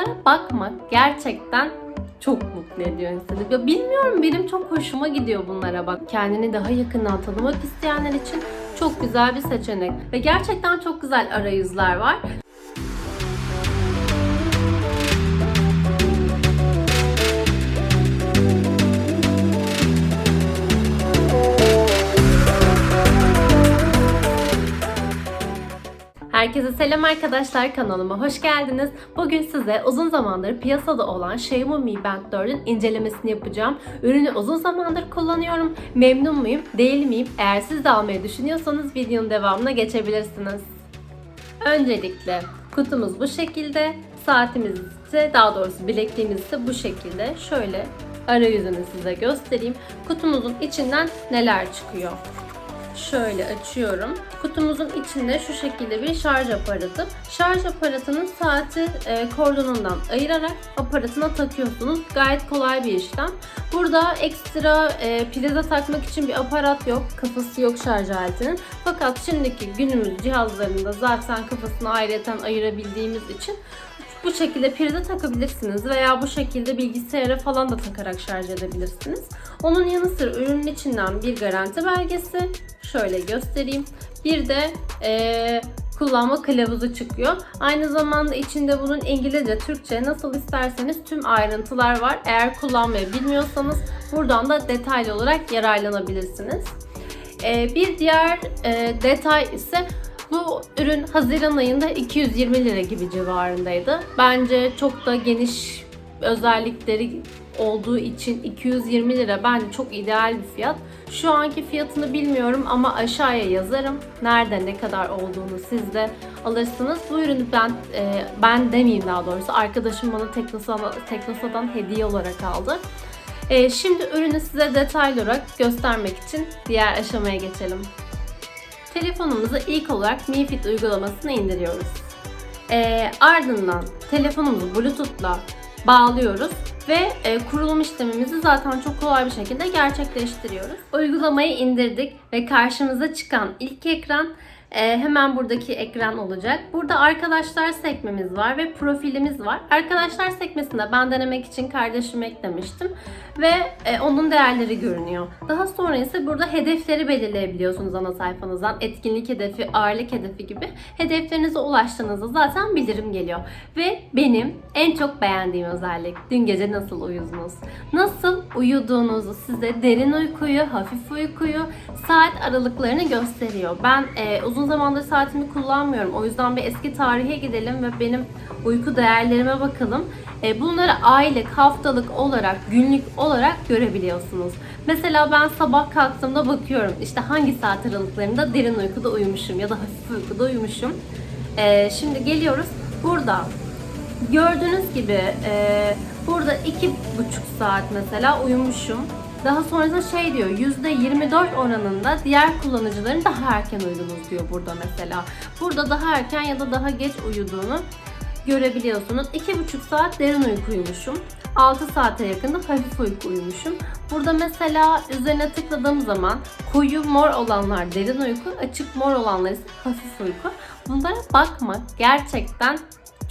Bunlara bakmak gerçekten çok mutlu ediyor insanı. Ya bilmiyorum benim çok hoşuma gidiyor bunlara bak. Kendini daha yakından tanımak isteyenler için çok güzel bir seçenek. Ve gerçekten çok güzel arayüzler var. Herkese selam arkadaşlar kanalıma hoş geldiniz. Bugün size uzun zamandır piyasada olan Xiaomi Mi Band 4'ün incelemesini yapacağım. Ürünü uzun zamandır kullanıyorum. Memnun muyum, değil miyim? Eğer siz de almayı düşünüyorsanız videonun devamına geçebilirsiniz. Öncelikle kutumuz bu şekilde. Saatimiz ise daha doğrusu bilekliğimiz ise bu şekilde. Şöyle arayüzünü size göstereyim. Kutumuzun içinden neler çıkıyor? Şöyle açıyorum. Kutumuzun içinde şu şekilde bir şarj aparatı. Şarj aparatının saati e, kordonundan ayırarak aparatına takıyorsunuz. Gayet kolay bir işlem. Burada ekstra e, prize takmak için bir aparat yok. Kafası yok şarj aletinin. Fakat şimdiki günümüz cihazlarında zaten kafasını ayrıyeten ayırabildiğimiz için bu şekilde prize takabilirsiniz veya bu şekilde bilgisayara falan da takarak şarj edebilirsiniz. Onun yanı sıra ürünün içinden bir garanti belgesi, şöyle göstereyim. Bir de eee, kullanma kılavuzu çıkıyor. Aynı zamanda içinde bunun İngilizce, Türkçe nasıl isterseniz tüm ayrıntılar var. Eğer kullanmayı bilmiyorsanız buradan da detaylı olarak yararlanabilirsiniz. Ee, bir diğer e, detay ise bu ürün Haziran ayında 220 lira gibi civarındaydı. Bence çok da geniş özellikleri olduğu için 220 lira bence çok ideal bir fiyat. Şu anki fiyatını bilmiyorum ama aşağıya yazarım. Nerede ne kadar olduğunu siz de alırsınız. Bu ürünü ben e, ben demeyeyim daha doğrusu. Arkadaşım bana Teknosa'dan, Teknosa'dan hediye olarak aldı. E, şimdi ürünü size detaylı olarak göstermek için diğer aşamaya geçelim. Telefonumuza ilk olarak Mi Fit uygulamasını indiriyoruz. Ee, ardından telefonumuzu Bluetooth'la bağlıyoruz ve e, kurulum işlemimizi zaten çok kolay bir şekilde gerçekleştiriyoruz. Uygulamayı indirdik ve karşımıza çıkan ilk ekran e, hemen buradaki ekran olacak. Burada arkadaşlar sekmemiz var ve profilimiz var. Arkadaşlar sekmesinde ben denemek için kardeşimi eklemiştim ve e, onun değerleri görünüyor. Daha sonra ise burada hedefleri belirleyebiliyorsunuz ana sayfanızdan. Etkinlik hedefi, ağırlık hedefi gibi. Hedeflerinize ulaştığınızda zaten bildirim geliyor. Ve benim en çok beğendiğim özellik dün gece nasıl uyudunuz? Nasıl uyuduğunuzu size derin uykuyu, hafif uykuyu, saat aralıklarını gösteriyor. Ben e, uzun zamandır saatimi kullanmıyorum. O yüzden bir eski tarihe gidelim ve benim uyku değerlerime bakalım. E, bunları aylık, haftalık olarak, günlük olarak görebiliyorsunuz. Mesela ben sabah kalktığımda bakıyorum işte hangi saat aralıklarında derin uykuda uyumuşum ya da hafif uykuda uyumuşum. E, şimdi geliyoruz. Burada gördüğünüz gibi e, burada iki buçuk saat mesela uyumuşum. Daha sonrasında şey diyor %24 oranında diğer kullanıcıların daha erken uyudunuz diyor burada mesela. Burada daha erken ya da daha geç uyuduğunu görebiliyorsunuz. 2,5 saat derin uyku uyumuşum. 6 saate yakında hafif uyku uyumuşum. Burada mesela üzerine tıkladığım zaman koyu mor olanlar derin uyku, açık mor olanlar ise hafif uyku. Bunlara bakmak gerçekten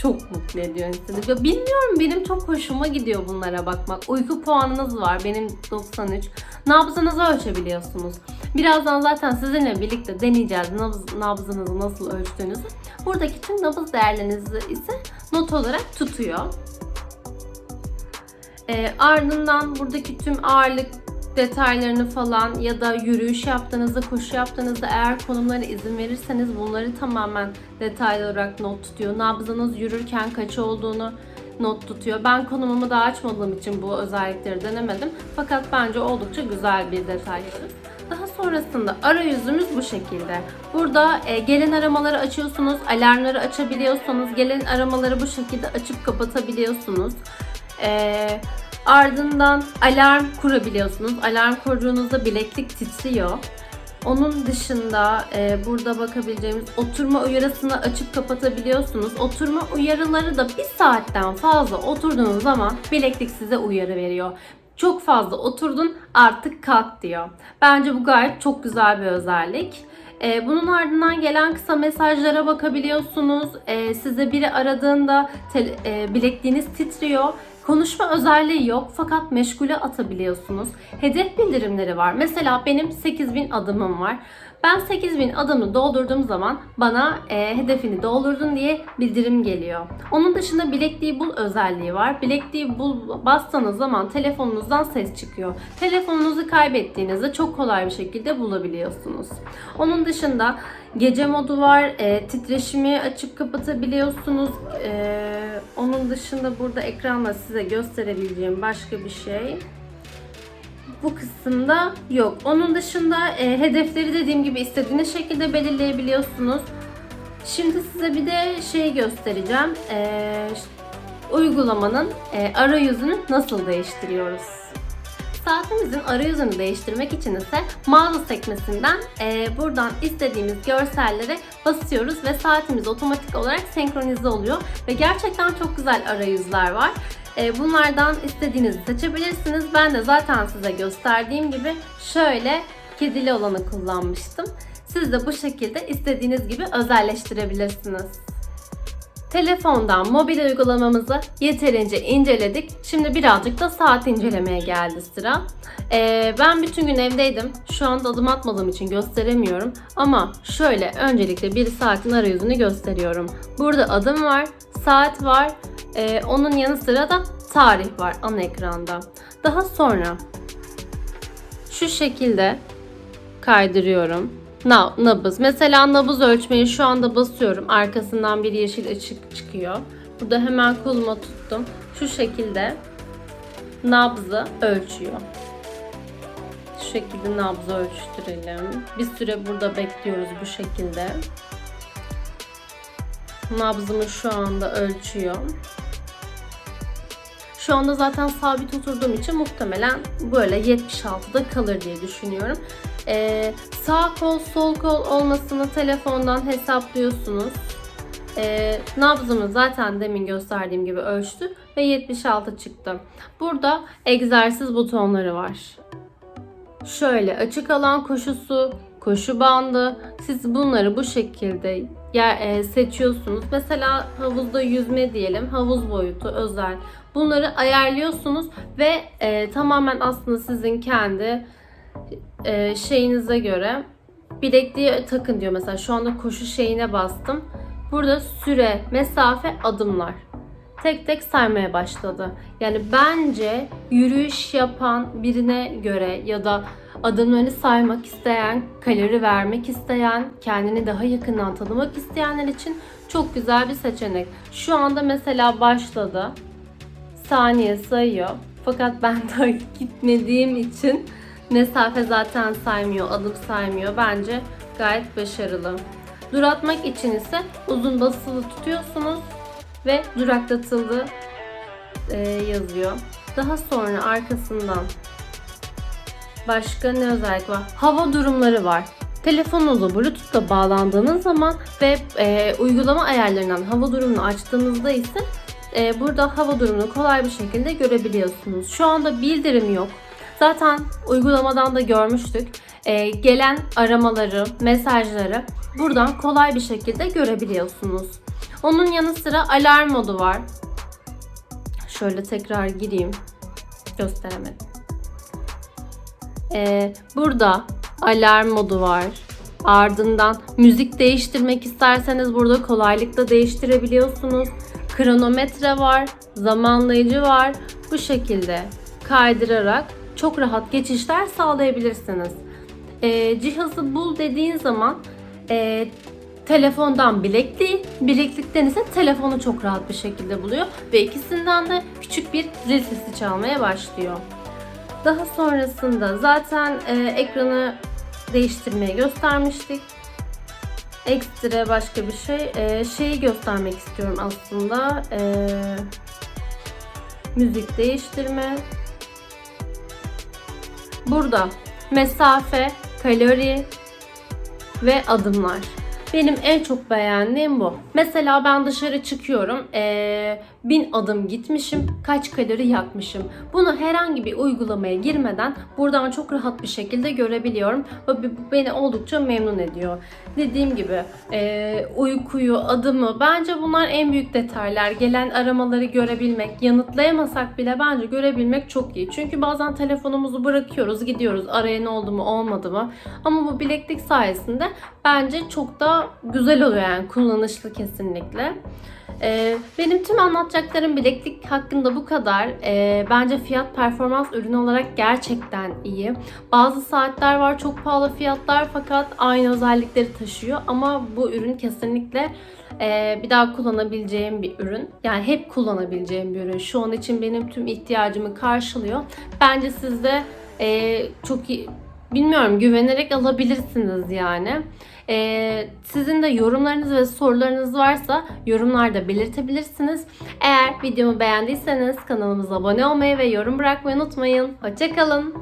çok mutlu ediyor insanı. Ya bilmiyorum benim çok hoşuma gidiyor bunlara bakmak. Uyku puanınız var. Benim 93. Nabzınızı ölçebiliyorsunuz. Birazdan zaten sizinle birlikte deneyeceğiz nabız, nabzınızı nasıl ölçtüğünüzü. Buradaki tüm nabız değerlerinizi ise not olarak tutuyor. E, ardından buradaki tüm ağırlık detaylarını falan ya da yürüyüş yaptığınızda, koşu yaptığınızda eğer konumlara izin verirseniz bunları tamamen detaylı olarak not tutuyor. Nabzınız yürürken kaç olduğunu not tutuyor. Ben konumumu daha açmadığım için bu özellikleri denemedim. Fakat bence oldukça güzel bir detay. Daha sonrasında arayüzümüz bu şekilde. Burada e, gelen aramaları açıyorsunuz, alarmları açabiliyorsunuz. Gelen aramaları bu şekilde açıp kapatabiliyorsunuz. E, ardından alarm kurabiliyorsunuz. Alarm kurduğunuzda bileklik titriyor. Onun dışında e, burada bakabileceğimiz oturma uyarısını açıp kapatabiliyorsunuz. Oturma uyarıları da bir saatten fazla oturduğunuz zaman bileklik size uyarı veriyor. Çok fazla oturdun artık kalk diyor. Bence bu gayet çok güzel bir özellik. Ee, bunun ardından gelen kısa mesajlara bakabiliyorsunuz. Ee, size biri aradığında tel- e, bilekliğiniz titriyor. Konuşma özelliği yok fakat meşgule atabiliyorsunuz. Hedef bildirimleri var. Mesela benim 8000 adımım var. Ben 8000 adımı doldurduğum zaman bana e, hedefini doldurdun diye bildirim geliyor. Onun dışında bilekliği bul özelliği var. Bilekliği bul bastığınız zaman telefonunuzdan ses çıkıyor. Telefonunuzu kaybettiğinizde çok kolay bir şekilde bulabiliyorsunuz. Onun dışında gece modu var. E, titreşimi açıp kapatabiliyorsunuz. E, onun dışında burada ekranda size gösterebileceğim başka bir şey bu kısımda yok. Onun dışında e, hedefleri dediğim gibi istediğiniz şekilde belirleyebiliyorsunuz. Şimdi size bir de şey göstereceğim. E, uygulamanın e, arayüzünü nasıl değiştiriyoruz? Saatimizin arayüzünü değiştirmek için ise mağaza sekmesinden e, buradan istediğimiz görsellere basıyoruz ve saatimiz otomatik olarak senkronize oluyor ve gerçekten çok güzel arayüzler var. E, bunlardan istediğinizi seçebilirsiniz. Ben de zaten size gösterdiğim gibi şöyle kedili olanı kullanmıştım. Siz de bu şekilde istediğiniz gibi özelleştirebilirsiniz. Telefondan mobil uygulamamızı yeterince inceledik. Şimdi birazcık da saat incelemeye geldi sıra. Ee, ben bütün gün evdeydim. Şu anda adım atmadığım için gösteremiyorum. Ama şöyle öncelikle bir saatin arayüzünü gösteriyorum. Burada adım var, saat var. Ee, onun yanı sıra da tarih var ana ekranda. Daha sonra şu şekilde kaydırıyorum. Na- Nabız. Mesela nabız ölçmeyi şu anda basıyorum. Arkasından bir yeşil ışık çıkıyor. Burada hemen koluma tuttum. Şu şekilde nabzı ölçüyor. Şu şekilde nabzı ölçtürelim. Bir süre burada bekliyoruz bu şekilde. Nabzımı şu anda ölçüyor. Şu anda zaten sabit oturduğum için muhtemelen böyle 76'da kalır diye düşünüyorum. Ee, sağ kol sol kol olmasını telefondan hesaplıyorsunuz. Ee, nabzımı zaten demin gösterdiğim gibi ölçtü ve 76 çıktı. Burada egzersiz butonları var. Şöyle açık alan koşusu, koşu bandı. Siz bunları bu şekilde yer, e, seçiyorsunuz. Mesela havuzda yüzme diyelim. Havuz boyutu özel. Bunları ayarlıyorsunuz ve e, tamamen aslında sizin kendi e, şeyinize göre bilekliği takın diyor. Mesela şu anda koşu şeyine bastım. Burada süre, mesafe, adımlar. Tek tek saymaya başladı. Yani bence yürüyüş yapan birine göre ya da adımlarını saymak isteyen, kalori vermek isteyen, kendini daha yakından tanımak isteyenler için çok güzel bir seçenek. Şu anda mesela başladı. Saniye sayıyor. Fakat ben daha gitmediğim için mesafe zaten saymıyor, adım saymıyor. Bence gayet başarılı. Duratmak için ise uzun basılı tutuyorsunuz ve duraklatıldı e, yazıyor. Daha sonra arkasından başka ne özellik var? Hava durumları var. Telefonunuza Bluetooth'la bağlandığınız zaman ve e, uygulama ayarlarından hava durumunu açtığınızda ise e, burada hava durumunu kolay bir şekilde görebiliyorsunuz. Şu anda bildirim yok. Zaten uygulamadan da görmüştük. E, gelen aramaları, mesajları buradan kolay bir şekilde görebiliyorsunuz. Onun yanı sıra alarm modu var. Şöyle tekrar gireyim. Gösteremedim. Ee, burada alarm modu var. Ardından müzik değiştirmek isterseniz burada kolaylıkla değiştirebiliyorsunuz. Kronometre var, zamanlayıcı var. Bu şekilde kaydırarak çok rahat geçişler sağlayabilirsiniz. Ee, cihazı bul dediğin zaman e, telefondan bilekliği, bileklikten ise telefonu çok rahat bir şekilde buluyor ve ikisinden de küçük bir zil sesi çalmaya başlıyor. Daha sonrasında zaten e, ekranı değiştirmeye göstermiştik. Ekstra başka bir şey. E, şeyi göstermek istiyorum aslında. E, müzik değiştirme. Burada mesafe, kalori ve adımlar. Benim en çok beğendiğim bu. Mesela ben dışarı çıkıyorum. Ee, 1000 adım gitmişim, kaç kalori yakmışım. Bunu herhangi bir uygulamaya girmeden buradan çok rahat bir şekilde görebiliyorum ve bu beni oldukça memnun ediyor. Dediğim gibi e, uykuyu, adımı bence bunlar en büyük detaylar. Gelen aramaları görebilmek, yanıtlayamasak bile bence görebilmek çok iyi. Çünkü bazen telefonumuzu bırakıyoruz, gidiyoruz arayan oldu mu olmadı mı. Ama bu bileklik sayesinde bence çok da güzel oluyor yani kullanışlı kesinlikle. Ee, benim tüm anlatacaklarım bileklik hakkında bu kadar. Ee, bence fiyat performans ürünü olarak gerçekten iyi. Bazı saatler var çok pahalı fiyatlar fakat aynı özellikleri taşıyor. Ama bu ürün kesinlikle e, bir daha kullanabileceğim bir ürün. Yani hep kullanabileceğim bir ürün. Şu an için benim tüm ihtiyacımı karşılıyor. Bence siz de e, çok iyi, bilmiyorum güvenerek alabilirsiniz yani. Ee, sizin de yorumlarınız ve sorularınız varsa yorumlarda belirtebilirsiniz. Eğer videomu beğendiyseniz kanalımıza abone olmayı ve yorum bırakmayı unutmayın. Hoşçakalın.